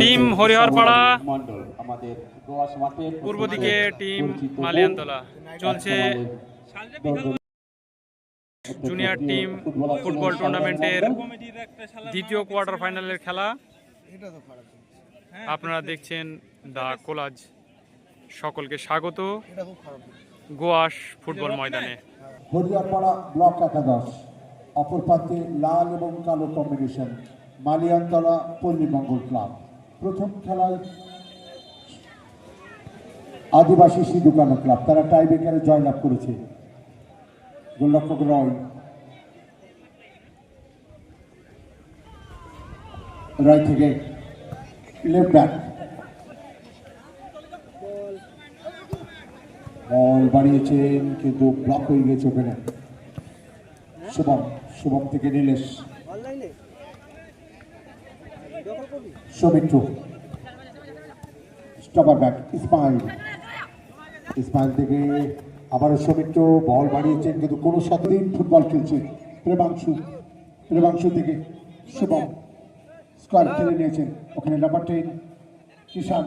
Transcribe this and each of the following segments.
Team Hariharpara, পূর্ব দিকে team মালিয়ানতলা। চলছে junior team football টুর্নামেন্টের দ্বিতীয় কোয়ার্টার ফাইনালের খেলা। আপনারা দেখছেন দা কোলাজ। সকলকে স্বাগত। গোয়াস ফুটবল ময়দানে। হরিয়ারপাড়া ব্লক একাদশ অপর প্রান্তে লাল এবং কালো কম্বিনেশন। মালিয়ানতলা পল্লী মঙ্গল ক্লাব। প্রথম খেলায় আদিবাসী সিধুকানো ক্লাব, তারা টাইব্রেকারে জয়লাভ করেছে। গোলরক্ষক রয়। রয় থেকে লেফট বল বাড়িয়েছেন, কিন্তু ব্লক হয়ে গেছে ওখানে। শুভম শুভম থেকে নীলেশ। সৌমিত্র স্টপার ব্যাক ইসমাইল ইসমাইল থেকে আবারও সৌমিত্র বল বাড়িয়েছেন, কিন্তু কোনো সাতদিন ফুটবল খেলছে প্রেমাংশু প্রেমাংশু থেকে শুভম স্কোয়ার খেলে নিয়েছেন। ওখানে number ten Kishan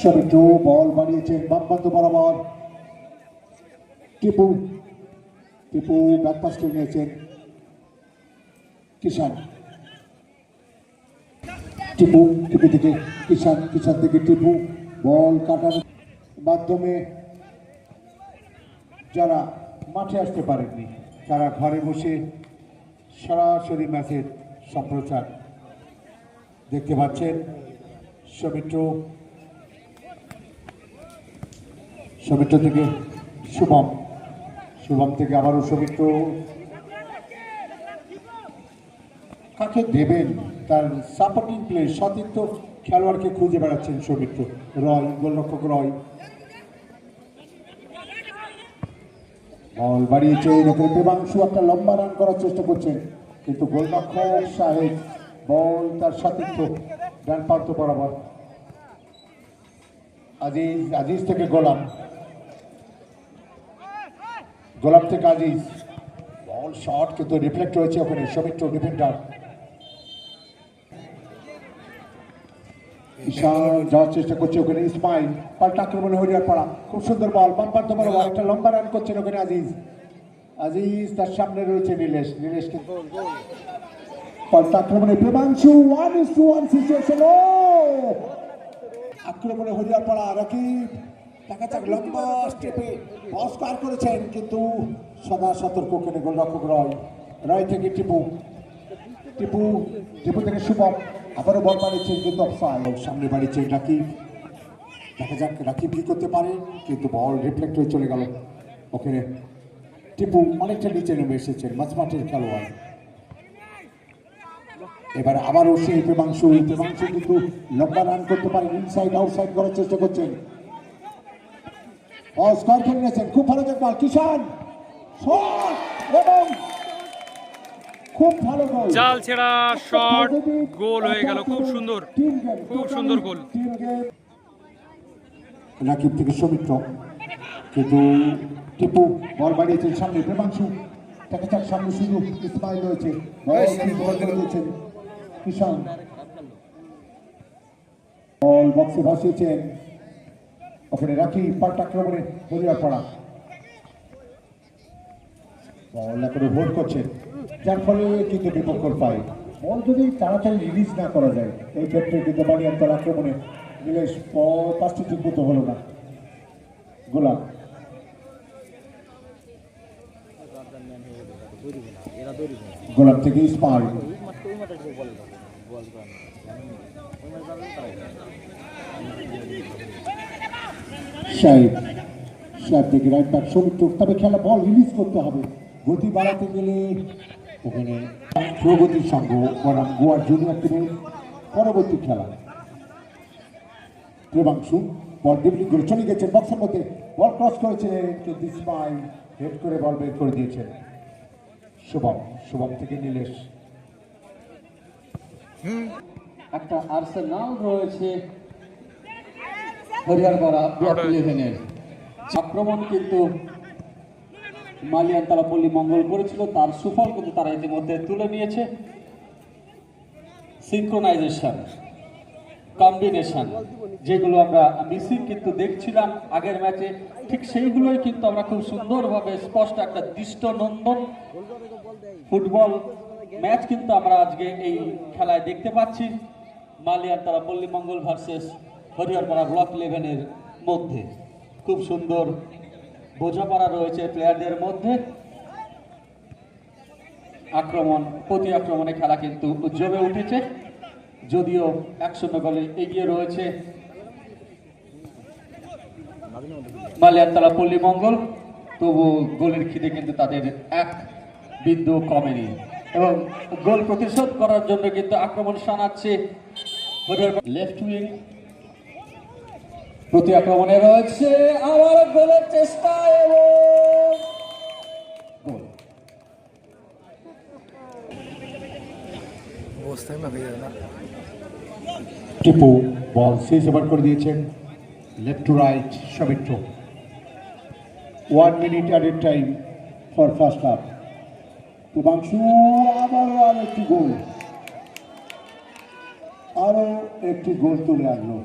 Soumitra ball বাড়িয়েছেন বামপান্ত বরাবর। টিপু টিপু ব্যাকপাস করে নিয়েছেন। কিষান টিপু টিপু থেকে কিষান কিষান থেকে টিপু। বল কাটার মাধ্যমে যারা মাঠে আসতে পারেননি, তারা ঘরে বসে সরাসরি ম্যাচের সম্প্রচার দেখতে পাচ্ছেন। সৌমিত্র সৌমিত্র থেকে শুভম শুভম থেকে আবারও সৌমিত্র। কাকে দেবেন তার সাপোর্টিং প্লে সতীর্থ খেলোয়াড়কে খুঁজে বেড়াচ্ছেন সৌমিত্র রয়, গোলরক্ষক রয়। বল বাড়িয়েছে এরকম দেবাংশু, একটা লম্বা রান করার চেষ্টা করছেন, কিন্তু গোলরক্ষক সাহেব বল তার সতীর্থ, ডান প্রান্ত বরাবর। আজিজ আজিজ থেকে গোলাম। গোলাপ থেকে আজিজ। বল শট কিন্তু রিফ্লেক্ট হয়েছে ওখানে, সৌমিত্র ডিফেন্ডার যাওয়ার চেষ্টা করছে ওখানে ইসমাইল পাল্টা আক্রমণে হরিয়ার পাড়া। খুব সুন্দর বল। বাম প্রান্ত বড় বল একটা লম্বা রান করছেন ওখানে আজিজ। আজিজ তার সামনে রয়েছে নীলেশ। নীলেশ কিন্তু পাল্টা আক্রমণে Premangshu one is two one situation আক্রমণে হরিয়ার পাড়া রাকিব। দেখা যাক লম্বা স্টেপে বস পার করেছেন কিন্তু সদা সতর্ক করে গোলরক্ষক রয়। রয় থেকে টিপু। টিপু টিপু থেকে শুভম। আবারও বল বাড়িয়েছে কিন্তু সামনে বাড়িয়েছে রাকিব। দেখা যাক রাকিব কি করতে পারে, কিন্তু বল রিফ্লেক্ট হয়ে চলে গেল। ওখানে টিপু অনেকটা নিচে নেমে এসেছেন মাঝমাঠের খেলোয়াড়। এবার আবারও সেই প্রেমাংশু প্রেমাংশু কিন্তু লম্বা রান করতে পারেন ইনসাইড আউটসাইড করার চেষ্টা করছেন। খুব ভালো বল কিষান এবং জাল ছেড়া শট গোল হয়ে গেল। খুব সুন্দর। খুব সুন্দর গোল রাকিব থেকে সৌমিত্র। কিন্তু টিপু বল বাড়িয়েছেন সামনে। প্রেমাংশু দেখা যাক সামনে শুধু ইসমাইল রয়েছে। বল বল দিয়েছেন কিষান বল বক্সে ভাসিয়েছেন। ওখানে রাখি পাল্টা আক্রমণে হরিয়ার পড়া। বল করে হোল্ড করছে। যার ফলে কিন্তু বিপক্ষ পায়। বল যদি তাড়াতাড়ি রিলিজ না করা যায়, এই ক্ষেত্রে কিন্তু বানিয়ান্তর আক্রমণে নীলেশ প- পাঁচটি ঠিক মতো হলো না। গোলাপ। গোলাপ থেকে ইসমাইল সাহেব সাহেব থেকে রাইট ব্যাক সৌমিত্র। তবে খেলা বল রিলিজ করতে হবে। গতি বাড়াতে গেলে ওখানে প্রগতির সঙ্গ বনাম গোয়ার জুনিয়র টিমের পরবর্তী খেলা। প্রেমাংশু বল ডিবলিং করে চলে গেছেন বক্সের মধ্যে। বল ক্রস কিন্তু ইসমাইল হেড করে বল বের করে দিয়েছেন। শুভম শুভম থেকে নীলেশ। একটা আর্সেনাল রয়েছে হরিয়ারপাড়া ব্লক ইলেভেনের আক্রমণ কিন্তু মালিয়ান তারা পল্লী মঙ্গল করেছিল, তার সুফল কিন্তু তারা ইতিমধ্যে তুলে নিয়েছে। সিনক্রোনাইজেশন কম্বিনেশন যেগুলো আমরা মিসিং কিন্তু দেখছিলাম আগের ম্যাচে ঠিক সেইগুলোই কিন্তু আমরা খুব সুন্দরভাবে স্পষ্ট একটা দৃষ্টনন্দন ফুটবল ম্যাচ কিন্তু আমরা আজকে এই খেলায় দেখতে পাচ্ছি, মালিয়ান তারা পল্লী মঙ্গল ভার্সেস হরিহরপাড়া ব্লক ইলেভেনের মধ্যে। খুব সুন্দর বোঝাপড়া রয়েছে প্লেয়ারদের মধ্যে। আক্রমণ, প্রতি আক্রমণে খেলা কিন্তু জমে উঠেছে। যদিও এক শূন্য গোলে এগিয়ে রয়েছে মালিয়ানতলা পল্লী মঙ্গল। তবু গোলের খিদে কিন্তু তাদের এক বিন্দু কমেনি। এবং গোল প্রতিশোধ করার জন্য কিন্তু আক্রমণ শানাচ্ছে। লেফট উইং প্রতি আক্রমণে রয়েছে আবার গোলের চেষ্টা এবং টিপু, বল সেই ওভার করে দিয়েছেন। Left to right Soumitra. One minute at time for first half Shubhangshu, আবারও আর একটি গোল। আরও একটি গোল তুলে আনলো।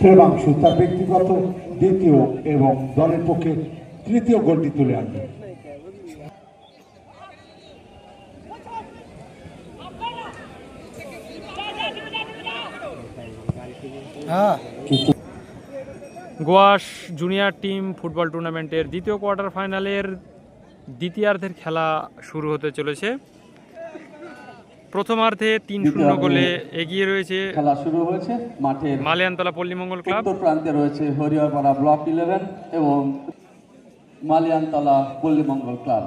প্রেমাংশু তার ব্যক্তিগত দ্বিতীয় এবং দলের পক্ষে তৃতীয় গোলটি তুলে আনলো কিন্তু গোয়াস জুনিয়র টিম ফুটবল টুর্নামেন্টের দ্বিতীয় কোয়ার্টার ফাইনালের দ্বিতীয়ার্ধের খেলা শুরু হতে চলেছে। প্রথমার্ধে তিন শূন্য গোলে এগিয়ে রয়েছে খেলা শুরু হয়েছে। মাঠে মালিয়ানতলা পল্লীমঙ্গল ক্লাব। প্রান্তে রয়েছে হরিহরপাড়া ব্লক ইলেভেন এবং মালিয়ানতলা পল্লীমঙ্গল ক্লাব।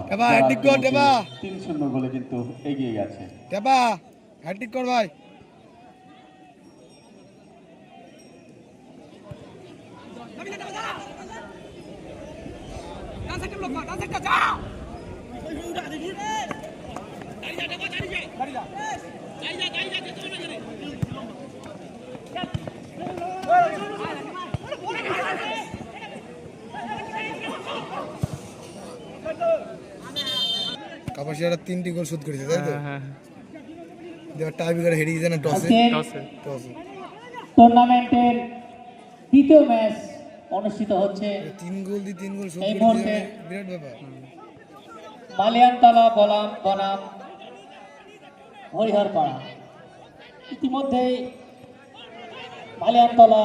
তিন শূন্য গোলে কিন্তু এগিয়ে গেছে। হ্যাট্রিক কর ভাই। তিনটি গোল শোধ করেছে তাই তো? হ্যাঁ, হ্যাঁ, টাই বিকার হেরে গেছে না টসে টসে। টুর্নামেন্টের দ্বিতীয় ম্যাচ অনুষ্ঠিত হচ্ছে। তিন গোল দিয়ে তিন গোল শোধ এই করেছে মুহূর্তে বিরাট ব্যাপার। মালিয়ানতলা বলাম বনাম হরিহরপাড়া। ইতিমধ্যেই মালিয়ানতলা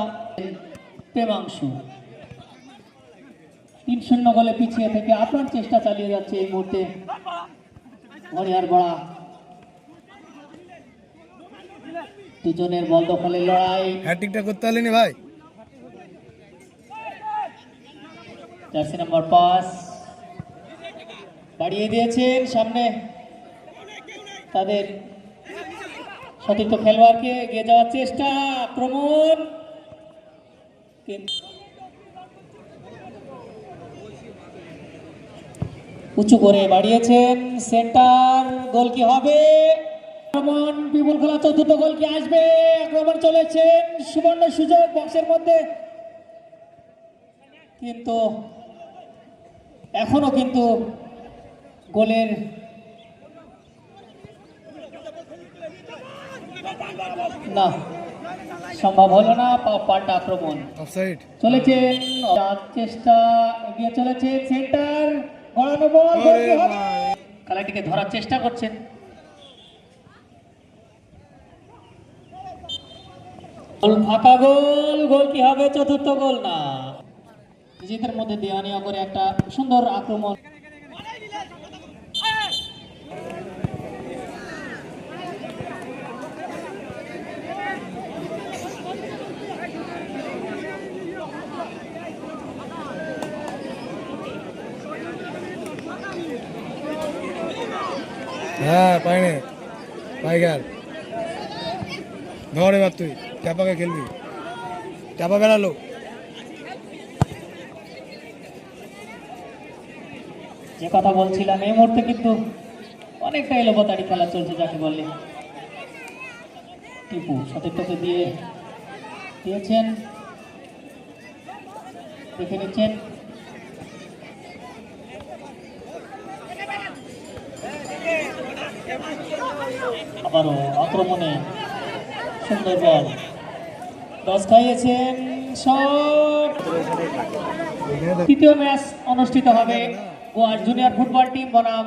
প্রেমাংশু তিন শূন্য গোলে পিছিয়ে থেকে আপনার চেষ্টা চালিয়ে যাচ্ছে এই মুহূর্তে হরিহরপাড়া দুজনের বল দখলের লড়াই। হ্যাট্রিকটা করতে পারলেনি ভাই। জার্সি নাম্বার পাঁচ। বাড়িয়ে দিয়েছেন সামনে তাদের সতীর্থ খেলোয়াড়কে। এগিয়ে যাওয়ার চেষ্টা আক্রমণ। উঁচু করে বাড়িয়েছেন সেন্টার গোল কি হবে? আক্রমণ বিপুল খেলা চতুর্থ গোল কি আসবে? আক্রমণ চলেছেন সুবর্ণ সুযোগ বক্সের মধ্যে। কিন্তু এখনও কিন্তু গোলের না সম্ভব হলো না পাল্টা আক্রমণ। চলেছেন চেষ্টা এগিয়ে চলেছে সেন্টার। গড়ানো বল গোল কি হবে? খেলাটিকে ধরার চেষ্টা করছেন। গোল ফাঁকা গোল গোল কি হবে? চতুর্থ গোল না। নিজেদের মধ্যে দেওয়া নেওয়া করে একটা সুন্দর আক্রমণ। হ্যাঁ পাইনে পাইগার ধর এবার তুই, ট্যাপাকে খেলবি। ট্যাপা বেড়ালো। যে কথা বলছিলাম এই মুহূর্তে কিন্তু অনেকটা এলোপাতাড়ি খেলা চলছে, যাকে বললে টিপু সতীর্থকে দিয়ে দিয়েছেন। দেখে নিচ্ছেন। আবারও আক্রমণে সুন্দর বল দশ খাইয়েছেন শট তৃতীয় ম্যাচ অনুষ্ঠিত হবে জুনিয়র ফুটবল টিম বনাম।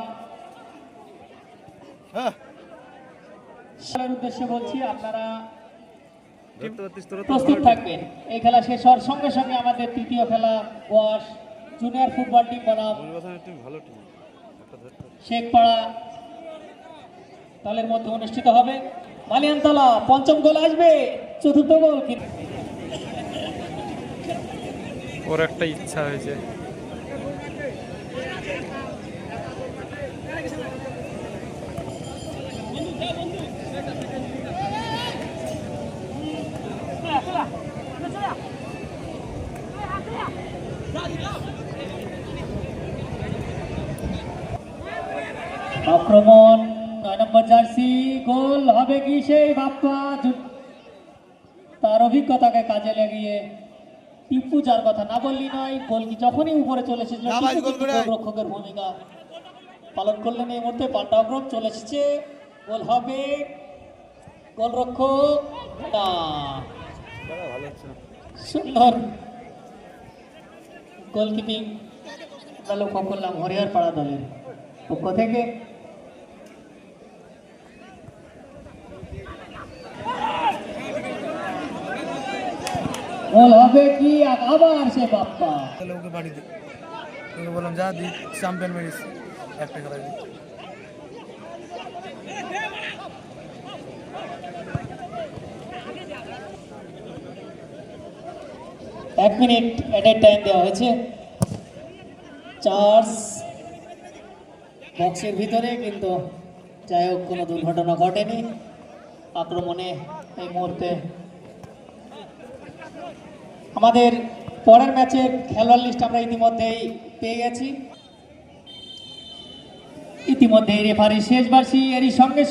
উদ্দেশ্যে বলছি, আপনারা প্রস্তুত থাকবেন। এই খেলা শেষ হওয়ার সঙ্গে সঙ্গে আমাদের তৃতীয় খেলা গোয়ার জুনিয়র ফুটবল টিম বনাম। শেখপাড়া দলের মধ্যে অনুষ্ঠিত হবে মালিয়ানতলা পঞ্চম গোল আসবে চতুর্থ গোল ওর একটা ইচ্ছা হয়েছে। আক্রমণ নম্বর জার্সি গোল হবে কি সেই বাপ্পা তার অভিজ্ঞতাকে কাজে লাগিয়ে টিপু যার কথা না বললি নয় গোল কি যখনই উপরে চলে এসেছিল কিন্তু ভূমিকা পালন করলেন এই মুহূর্তে। পাল্টা আক্রমণ চলে এসেছে। গোল হবে গোলরক্ষক না। সুন্দর। গোলকিপিং। লক্ষ্য করলাম হরিহর পাড়া দলের পক্ষ থেকে। হবে কি আবার সে বাপ্পা? ওকে বাড়ি ওকে বললাম যা দি চ্যাম্পিয়ন মেরিস একটা খেলা দিই এক মিনিট অ্যাডেড টাইম দেওয়া হয়েছে। চার্জ বক্সের ভিতরে কিন্তু যাই হোক কোনো দুর্ঘটনা ঘটেনি। আক্রমণে এই মুহূর্তে আমাদের পরের ম্যাচের খেলোয়াড় লিস্ট আমরা ইতিমধ্যেই পেয়ে গেছি। ইতিমধ্যে রেফারি শেষ বার্ষি এরই সঙ্গে